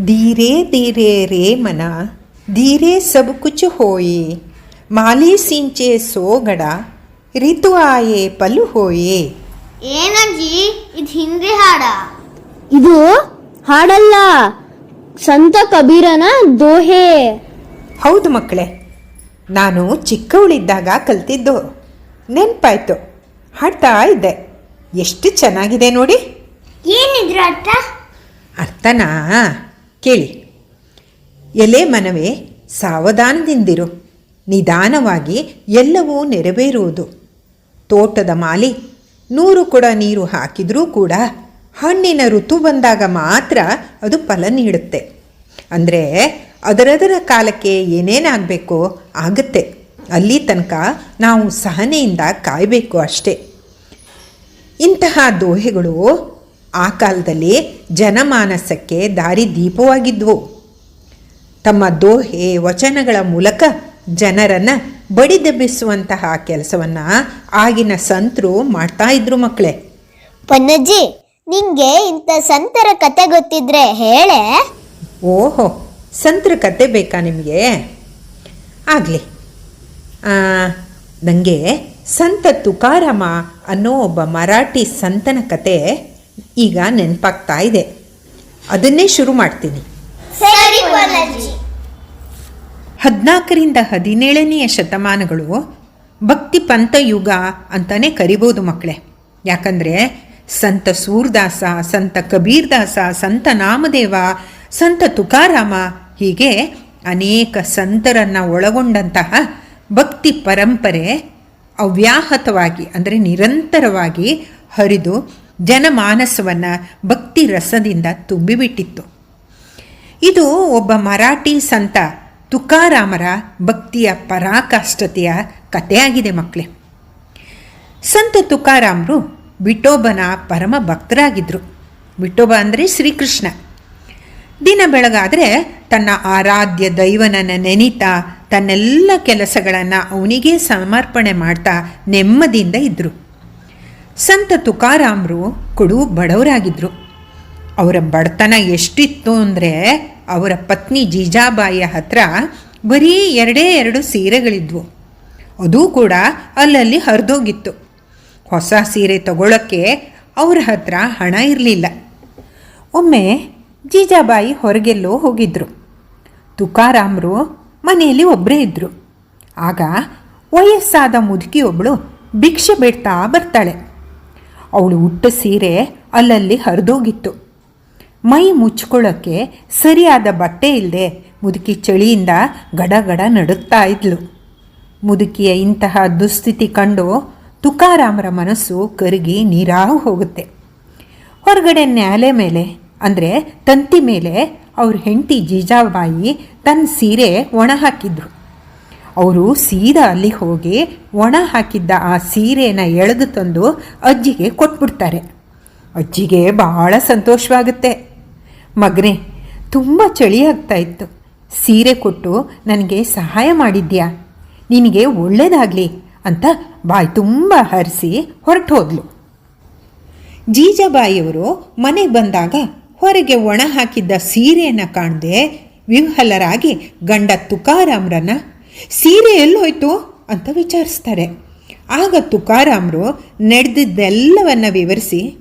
धीरे धीरे रे मना धीरे सब कुछ होए ಮಾಲಿ ಸಿಂಚೆ ಸೋಗಡ ರಿತು ಆಯೆ ಪಲು ಹೋಯೆ ಏನಜ್ಜಿ ಇದು ಹಿಂದಿ ಹಾಡ ಇದು ಹಾಡಲ್ಲ ಸಂತ ಕಬೀರನ ದೋಹೆ ಹೌದು ಮಕ್ಕಳೇ ನಾನು ಚಿಕ್ಕವಳಿದ್ದಾಗ ಕಲ್ತಿದ್ದು. ನೆನಪಾಯ್ತು ಹಾಡ್ತಾ ಇದ್ದೆ. ಎಷ್ಟು ಚೆನ್ನಾಗಿದೆ ನೋಡಿ. ಏನಿದ್ರ ಅರ್ಥ ಅರ್ಥನಾ? ಕೇಳಿ. ಎಲೆ ಮನವೇ, ಸಾವಧಾನದಿಂದಿರು. ನಿಧಾನವಾಗಿ ಎಲ್ಲವೂ ನೆರವೇರುವುದು. ತೋಟದ ಮಾಲಿ, ನೂರು ಕೊಡ ನೀರು ಹಾಕಿದರೂ ಕೂಡ ಹಣ್ಣಿನ ಋತು ಬಂದಾಗ ಮಾತ್ರ ಅದು ಫಲ ನೀಡುತ್ತೆ. ಅಂದರೆ ಅದರದರ ಕಾಲಕ್ಕೆ ಏನೇನಾಗಬೇಕೋ ಆಗುತ್ತೆ. ಅಲ್ಲಿ ತನಕ ನಾವು ಸಹನೆಯಿಂದ ಕಾಯಬೇಕು ಅಷ್ಟೇ. ಇಂತಹ ದೋಹೆಗಳು ಆ ಕಾಲದಲ್ಲಿ ಜನಮಾನಸಕ್ಕೆ ದಾರಿ ದೀಪವಾಗಿದ್ವು. ತಮ್ಮ ದೋಹೆ ವಚನಗಳ ಮೂಲಕ ಜನರನ್ನು ಬಡಿದೆಬ್ಬಿಸುವಂತಹ ಕೆಲಸವನ್ನು ಆಗಿನ ಸಂತರು ಮಾಡ್ತಾ ಇದ್ರು ಮಕ್ಕಳೇ ಪನ್ನಜ್ಜಿ ನಿಂಗೆ ಇಂಥ ಸಂತರ ಕತೆ ಗೊತ್ತಿದ್ರೆ ಹೇಳೆ. ಓಹೋ ಸಂತರ ಕತೆ ಬೇಕಾ ನಿಮಗೆ? ಆಗಲಿ. ನನಗೆ ಸಂತ ತುಕಾರಾಮ ಅನ್ನೋ ಒಬ್ಬ ಮರಾಠಿ ಸಂತನ ಕತೆ ಈಗ ನೆನಪಾಗ್ತಾ ಇದೆ. ಅದನ್ನೇ ಶುರು ಮಾಡ್ತೀನಿ. ಹದಿನಾಲ್ಕರಿಂದ ಹದಿನೇಳನೆಯ ಶತಮಾನಗಳು ಭಕ್ತಿ ಪಂಥ ಯುಗ ಅಂತಲೇ ಕರಿಬೋದು ಮಕ್ಕಳೇ. ಯಾಕಂದರೆ ಸಂತ ಸೂರ್ದಾಸ ಸಂತ ಕಬೀರ್ದಾಸ ಸಂತ ನಾಮದೇವ ಸಂತ ತುಕಾರಾಮ ಹೀಗೆ ಅನೇಕ ಸಂತರನ್ನು ಒಳಗೊಂಡಂತಹ ಭಕ್ತಿ ಪರಂಪರೆ ಅವ್ಯಾಹತವಾಗಿ ಅಂದರೆ ನಿರಂತರವಾಗಿ ಹರಿದು ಜನಮಾನಸವನ್ನು ಭಕ್ತಿ ರಸದಿಂದ ತುಂಬಿಬಿಟ್ಟಿತ್ತು. ಇದು ಒಬ್ಬ ಮರಾಠಿ ಸಂತ ತುಕಾರಾಮರ ಭಕ್ತಿಯ ಪರಾಕಾಷ್ಠತೆಯ ಕಥೆಯಾಗಿದೆ ಮಕ್ಕಳೇ ಸಂತ ತುಕಾರಾಮರು ವಿಠೋಬನ ಪರಮ ಭಕ್ತರಾಗಿದ್ದರು ವಿಠೋಬ ಅಂದರೆ ಶ್ರೀಕೃಷ್ಣ. ದಿನ ಬೆಳಗಾದರೆ ತನ್ನ ಆರಾಧ್ಯ ದೈವನನ್ನು ನೆನೀತಾ ತನ್ನೆಲ್ಲ ಕೆಲಸಗಳನ್ನು ಅವನಿಗೆ ಸಮರ್ಪಣೆ ಮಾಡ್ತಾ ನೆಮ್ಮದಿಯಿಂದ ಇದ್ದರು ಸಂತ ತುಕಾರಾಮರು ಕೊಡು ಬಡವರಾಗಿದ್ದರು ಅವರ ಬಡತನ ಎಷ್ಟಿತ್ತು ಅಂದರೆ ಅವರ ಪತ್ನಿ ಜೀಜಾಬಾಯಿಯ ಹತ್ರ ಬರೀ ಎರಡೇ ಎರಡು ಸೀರೆಗಳಿದ್ವು. ಅದೂ ಕೂಡ ಅಲ್ಲಲ್ಲಿ ಹರಿದೋಗಿತ್ತು. ಹೊಸ ಸೀರೆ ತಗೊಳ್ಳೋಕ್ಕೆ ಅವರ ಹತ್ರ ಹಣ ಇರಲಿಲ್ಲ. ಒಮ್ಮೆ ಜೀಜಾಬಾಯಿ ಹೊರಗೆಲ್ಲೋ ಹೋಗಿದ್ರು. ತುಕಾರಾಮರು ಮನೆಯಲ್ಲಿ ಒಬ್ಬರೇ ಇದ್ದರು ಆಗ ವಯಸ್ಸಾದ ಮುದುಕಿಯೊಬ್ಬಳು ಭಿಕ್ಷೆ ಬಿಡ್ತಾ ಬರ್ತಾಳೆ. ಅವಳು ಉಟ್ಟ ಸೀರೆ ಅಲ್ಲಲ್ಲಿ ಹರಿದೋಗಿತ್ತು. ಮೈ ಮುಚ್ಕೊಳ್ಳೋಕ್ಕೆ ಸರಿಯಾದ ಬಟ್ಟೆ ಇಲ್ಲದೆ ಮುದುಕಿ ಚಳಿಯಿಂದ ಗಡಗಡ ನಡುತ್ತಾ ಇದ್ಲು. ಮುದುಕಿಯ ಇಂತಹ ದುಸ್ಥಿತಿ ಕಂಡು ತುಕಾರಾಮರ ಮನಸ್ಸು ಕರಗಿ ನೀರಾಗಿ ಹೋಗುತ್ತೆ. ಹೊರಗಡೆ ನ್ಯಾಲೆ ಮೇಲೆ, ಅಂದರೆ ತಂತಿ ಮೇಲೆ, ಅವ್ರ ಹೆಂಡತಿ ಜೀಜಾಬಾಯಿ ತನ್ನ ಸೀರೆ ಒಣ ಹಾಕಿದ್ರು ಅವರು ಸೀದಾ ಅಲ್ಲಿ ಹೋಗಿ ಒಣ ಹಾಕಿದ್ದ ಆ ಸೀರೆನ ಎಳೆದು ತಂದು ಅಜ್ಜಿಗೆ ಕೊಟ್ಬಿಡ್ತಾರೆ. ಅಜ್ಜಿಗೆ ಬಹಳ ಸಂತೋಷವಾಗುತ್ತೆ. ಮಗನೇ, ತುಂಬ ಚಳಿ ಆಗ್ತಾ ಇತ್ತು. ಸೀರೆ ಕೊಟ್ಟು ನನಗೆ ಸಹಾಯ ಮಾಡಿದ್ಯಾ? ನಿನಗೆ ಒಳ್ಳೇದಾಗಲಿ ಅಂತ ಬಾಯಿ ತುಂಬ ಹರಿಸಿ ಹೊರಟು ಹೋದ್ಲು ಜೀಜಾಬಾಯಿಯವರು ಮನೆಗೆ ಬಂದಾಗ ಹೊರಗೆ ಒಣ ಹಾಕಿದ್ದ ಸೀರೆಯನ್ನು ಕಾಣದೆ ವಿಹ್ವಲರಾಗಿ ಗಂಡ ತುಕಾರಾಮ್ರನ್ನ ಸೀರೆ ಎಲ್ಲೋಯ್ತು ಅಂತ ವಿಚಾರಿಸ್ತಾರೆ. ಆಗ ತುಕಾರಾಮ್ರು ನಡೆದಿದ್ದೆಲ್ಲವನ್ನ ವಿವರಿಸಿ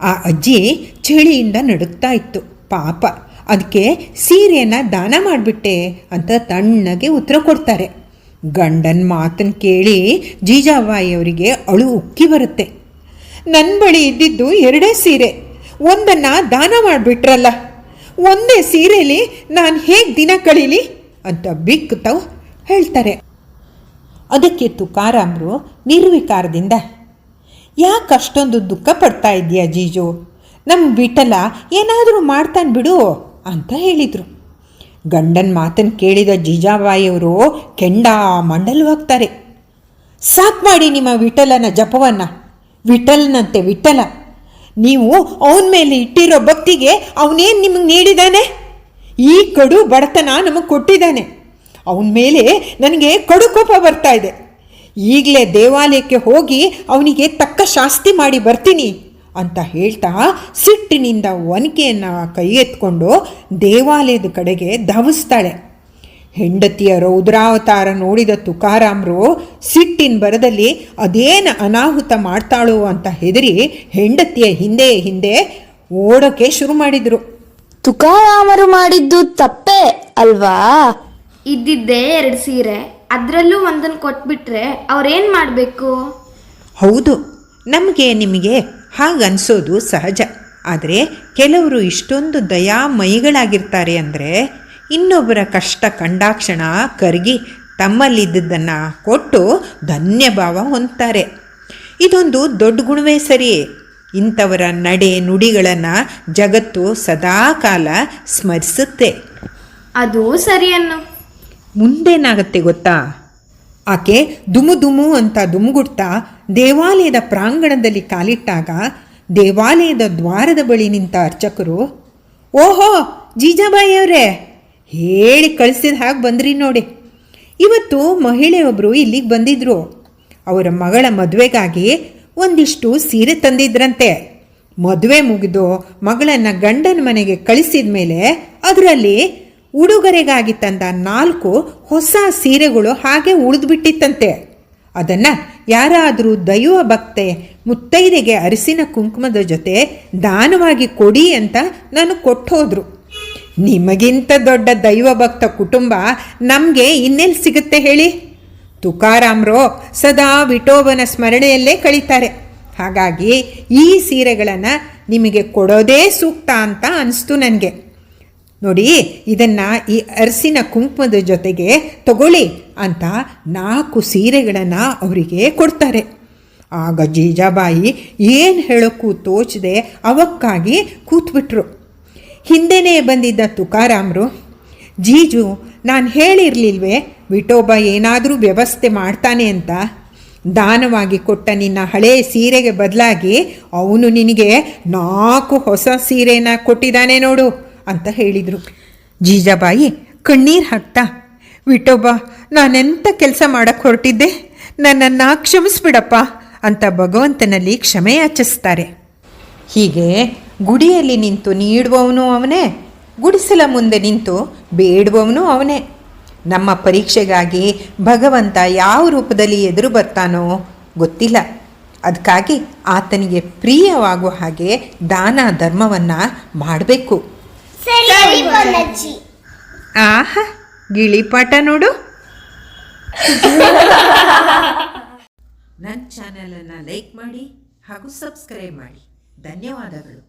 ಆ ಅಜ್ಜಿ ಚಳಿಯಿಂದ ನಡುಗ್ತಾ ಇತ್ತು. ಪಾಪ ಅದಕ್ಕೆ ಸೀರೆಯನ್ನು ದಾನ ಮಾಡಿಬಿಟ್ಟೆ ಅಂತ ತಣ್ಣಗೆ ಉತ್ತರ ಕೊಡ್ತಾರೆ. ಗಂಡನ ಮಾತನ್ನು ಕೇಳಿ ಜೀಜಾಬಾಯಿಯವರಿಗೆ ಅಳು ಉಕ್ಕಿ ಬರುತ್ತೆ. ನನ್ನ ಬಳಿ ಇದ್ದಿದ್ದು ಎರಡೇ ಸೀರೆ, ಒಂದನ್ನು ದಾನ ಮಾಡಿಬಿಟ್ರಲ್ಲ, ಒಂದೇ ಸೀರೆಯಲ್ಲಿ ನಾನು ಹೇಗೆ ದಿನ ಕಳೀಲಿ? ಅಂತ ಬಿಕ್ಕುತ್ತವು ಹೇಳ್ತಾರೆ. ಅದಕ್ಕೆ ತುಕಾರಾಮ್ರು ನಿರ್ವಿಕಾರದಿಂದ, ಯಾಕೆ ಅಷ್ಟೊಂದು ದುಃಖ ಪಡ್ತಾ ಇದೆಯಾ ಜೀಜು? ನಮ್ಮ ಬಿಟ್ಟಲ ಏನಾದರೂ ಮಾಡ್ತಾನೆ ಬಿಡು, ಅಂತ ಹೇಳಿದರು. ಗಂಡನ ಮಾತನ್ನು ಕೇಳಿದ ಜೀಜಾಬಾಯಿಯವರು ಕೆಂಡ ಮಂಡಲವಾಗ್ತಾರೆ. ಸಾಕು ಮಾಡಿ ನಿಮ್ಮ ವಿಠಲನ ಜಪವನ್ನು. ವಿಠಲನಂತೆ ವಿಠಲ. ನೀವು ಅವನ ಮೇಲೆ ಇಟ್ಟಿರೋ ಭಕ್ತಿಗೆ ಅವನೇನು ನಿಮಗೆ ನೀಡಿದ್ದಾನೆ ಈ ಕಡು ಬಡತನ ನಮಗೆ ಕೊಟ್ಟಿದ್ದಾನೆ ಅವನ ಮೇಲೆ ನನಗೆ ಕಡು ಕೋಪ ಬರ್ತಾ ಇದೆ. ಈಗಲೇ ದೇವಾಲಯಕ್ಕೆ ಹೋಗಿ ಅವನಿಗೆ ತಕ್ಕ ಶಾಸ್ತಿ ಮಾಡಿ ಬರ್ತೀನಿ ಅಂತ ಹೇಳ್ತಾ ಸಿಟ್ಟಿನಿಂದ ಒನಕೆಯನ್ನು ಕೈ ಎತ್ಕೊಂಡು ದೇವಾಲಯದ ಕಡೆಗೆ ಧಾವಿಸ್ತಾಳೆ. ಹೆಂಡತಿಯ ರೌದ್ರಾವತಾರ ನೋಡಿದ ತುಕಾರಾಮ್ರು ಸಿಟ್ಟಿನ ಬರದಲ್ಲಿ ಅದೇನು ಅನಾಹುತ ಮಾಡ್ತಾಳೋ ಅಂತ ಹೆದರಿ ಹೆಂಡತಿಯ ಹಿಂದೆ ಹಿಂದೆ ಓಡೋಕೆ ಶುರು ಮಾಡಿದರು. ತುಕಾರಾಮರು ಮಾಡಿದ್ದು ತಪ್ಪೇ ಅಲ್ವಾ? ಇದ್ದಿದ್ದೇ ಎರಡು ಸೀರೆ. ಅದರಲ್ಲೂ ಒಂದನ್ನು ಕೊಟ್ಬಿಟ್ರೆ ಅವ್ರೇನು ಮಾಡಬೇಕು? ಹೌದು ನಮಗೆ ನಿಮಗೆ ಹಾಗನ್ಸೋದು ಸಹಜ. ಆದರೆ ಕೆಲವರು ಇಷ್ಟೊಂದು ದಯಾಮಯಿಗಳಾಗಿರ್ತಾರೆ ಅಂದರೆ ಇನ್ನೊಬ್ಬರ ಕಷ್ಟ ಕಂಡಾಕ್ಷಣ ಕರಗಿ ತಮ್ಮಲ್ಲಿದ್ದದ್ದನ್ನು ಕೊಟ್ಟು ಧನ್ಯಭಾವ ಹೊಂದ್ತಾರೆ. ಇದೊಂದು ದೊಡ್ಡ ಗುಣವೇ ಸರಿ. ಇಂಥವರ ನಡೆ ನುಡಿಗಳನ್ನು ಜಗತ್ತು ಸದಾಕಾಲ ಸ್ಮರಿಸುತ್ತೆ. ಅದು ಸರಿ ಅನ್ನು. ಮುಂದೇನಾಗತ್ತೆ ಗೊತ್ತಾ? ಆಕೆ ದುಮು ದುಮು ಅಂತ ದುಮುಗುಡ್ತಾ ದೇವಾಲಯದ ಪ್ರಾಂಗಣದಲ್ಲಿ ಕಾಲಿಟ್ಟಾಗ ದೇವಾಲಯದ ದ್ವಾರದ ಬಳಿ ನಿಂತ ಅರ್ಚಕರು, ಓಹೋ, ಜೀಜಾಬಾಯಿಯವರೇ! ಹೇಳಿ ಕಳಿಸಿದ ಹಾಗೆ ಬಂದ್ರಿ ನೋಡಿ. ಇವತ್ತು ಮಹಿಳೆಯೊಬ್ಬರು ಇಲ್ಲಿಗೆ ಬಂದಿದ್ರು. ಅವರ ಮಗಳ ಮದುವೆಗಾಗಿ ಒಂದಿಷ್ಟು ಸೀರೆ ತಂದಿದ್ರಂತೆ. ಮದುವೆ ಮುಗಿದು ಮಗಳನ್ನು ಗಂಡನ ಮನೆಗೆ ಕಳಿಸಿದ ಮೇಲೆ ಅದರಲ್ಲಿ ಉಡುಗೊರೆಗಾಗಿ ತಂದ ನಾಲ್ಕು ಹೊಸ ಸೀರೆಗಳು ಹಾಗೆ ಉಳಿದ್ಬಿಟ್ಟಿತ್ತಂತೆ. ಅದನ್ನು ಯಾರಾದರೂ ದೈವ ಭಕ್ತೆ ಮುತ್ತೈದೆಗೆ ಅರಿಸಿನ ಕುಂಕುಮದ ಜೊತೆ ದಾನವಾಗಿ ಕೊಡಿ ಅಂತ ನಾನು ಕೊಟ್ಟೋದ್ರು. ನಿಮಗಿಂತ ದೊಡ್ಡ ದೈವ ಭಕ್ತ ಕುಟುಂಬ ನಮಗೆ ಇನ್ನೆಲ್ಲಿ ಸಿಗುತ್ತೆ ಹೇಳಿ? ತುಕಾರಾಮ್ರೋ ಸದಾ ವಿಠೋಬನ ಸ್ಮರಣೆಯಲ್ಲೇ ಕಳೀತಾರೆ. ಹಾಗಾಗಿ ಈ ಸೀರೆಗಳನ್ನು ನಿಮಗೆ ಕೊಡೋದೇ ಸೂಕ್ತ ಅಂತ ಅನಿಸ್ತು ನನಗೆ. ನೋಡಿ, ಇದನ್ನು ಈ ಅರಸಿನ ಕುಂಕುಮದ ಜೊತೆಗೆ ತಗೊಳ್ಳಿ ಅಂತ ನಾಲ್ಕು ಸೀರೆಗಳನ್ನು ಅವರಿಗೆ ಕೊಡ್ತಾರೆ. ಆಗ ಜೀಜಾಬಾಯಿ ಏನು ಹೇಳೋಕ್ಕೂ ತೋಚದೆ ಅವಕ್ಕಾಗಿ ಕೂತ್ಬಿಟ್ರು. ಹಿಂದೆನೇ ಬಂದಿದ್ದ ತುಕಾರಾಮ್ರು, ಜೀಜು, ನಾನು ಹೇಳಿರಲಿಲ್ವೇ, ವಿಠೋಬ ಏನಾದರೂ ವ್ಯವಸ್ಥೆ ಮಾಡ್ತಾನೆ ಅಂತ. ದಾನವಾಗಿ ಕೊಟ್ಟ ನಿನ್ನ ಹಳೆಯ ಸೀರೆಗೆ ಬದಲಾಗಿ ಅವನು ನಿನಗೆ ನಾಲ್ಕು ಹೊಸ ಸೀರೆನ ಕೊಟ್ಟಿದ್ದಾನೆ ನೋಡು. ಅಂತ ಹೇಳಿದರು. ಜೀಜಾಬಾಯಿ, ಕಣ್ಣೀರು ಹಾಕ್ತಾ. ವಿಠೋಬ ನಾನೆಂಥ ಕೆಲಸ ಮಾಡಕ್ಕೆ ಹೊರಟಿದ್ದೆ? ನನ್ನನ್ನು ಕ್ಷಮಿಸ್ಬಿಡಪ್ಪ ಅಂತ ಭಗವಂತನಲ್ಲಿ ಕ್ಷಮೆ ಯಾಚಿಸ್ತಾರೆ. ಹೀಗೆ ಗುಡಿಯಲ್ಲಿ ನಿಂತು ನೀಡುವವನು ಅವನೇ, ಗುಡಿಸಲ ಮುಂದೆ ನಿಂತು ಬೇಡುವವನು ಅವನೇ. ನಮ್ಮ ಪರೀಕ್ಷೆಗಾಗಿ ಭಗವಂತ ಯಾವ ರೂಪದಲ್ಲಿ ಎದುರು ಬರ್ತಾನೋ ಗೊತ್ತಿಲ್ಲ. ಅದಕ್ಕಾಗಿ ಆತನಿಗೆ ಪ್ರಿಯವಾಗುವ ಹಾಗೆ ದಾನ ಧರ್ಮವನ್ನು ಮಾಡಬೇಕು. ಸರಿ ಆಹಾ ಗಿಳಿಪಾಠ ನೋಡು. ನನ್ನ ಚಾನಲನ್ನು ಲೈಕ್ ಮಾಡಿ ಹಾಗೂ ಸಬ್ಸ್ಕ್ರೈಬ್ ಮಾಡಿ. ಧನ್ಯವಾದಗಳು.